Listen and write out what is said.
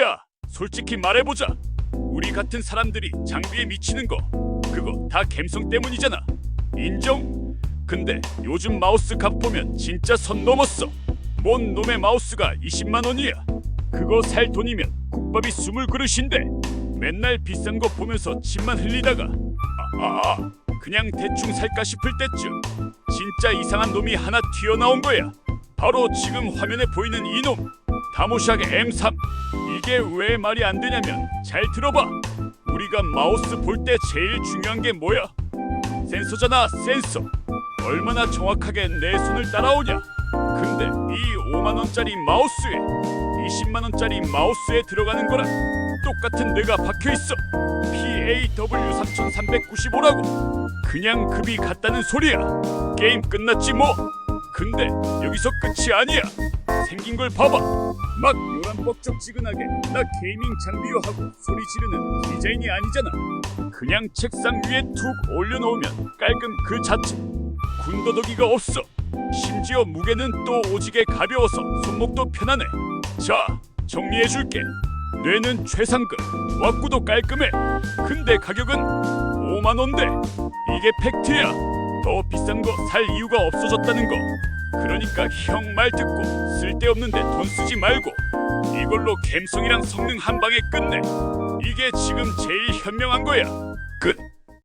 야, 솔직히 말해보자. 우리 같은 사람들이 장비에 미치는 거 그거 다 감성 때문이잖아. 인정? 근데 요즘 마우스 값 보면 진짜 선 넘었어. 뭔 놈의 마우스가 20만 원이야. 그거 살 돈이면 국밥이 20그릇인데 맨날 비싼 거 보면서 침만 흘리다가 아, 아, 아 그냥 대충 살까 싶을 때쯤 진짜 이상한 놈이 하나 튀어나온 거야. 바로 지금 화면에 보이는 이놈 다모샥 M3 이게 왜 말이 안 되냐면 잘 들어봐. 우리가 마우스 볼 때 제일 중요한 게 뭐야? 센서잖아 센서. 얼마나 정확하게 내 손을 따라오냐? 근데 이 5만 원짜리 마우스에 20만 원짜리 마우스에 들어가는 거랑 똑같은 뇌가 박혀 있어. PAW 3395라고. 그냥 급이 같다는 소리야. 게임 끝났지 뭐. 근데 여기서 끝이 아니야. 생긴 걸 봐봐 막 요란 뻑적지근하게 나 게이밍 장비요 하고 소리 지르는 디자인이 아니잖아. 그냥 책상 위에 툭 올려놓으면 깔끔 그 자체. 군더더기가 없어. 심지어 무게는 또 오지게 가벼워서 손목도 편하네 자 정리해줄게. 뇌는 최상급 왁구도 깔끔해. 근데 가격은 5만 원대. 이게 팩트야. 더 비싼 거 살 이유가 없어졌다는 거 그러니까 형 말 듣고 쓸데없는데 돈 쓰지 말고 이걸로 감성이랑 성능 한 방에 끝내. 이게 지금 제일 현명한 거야. 끝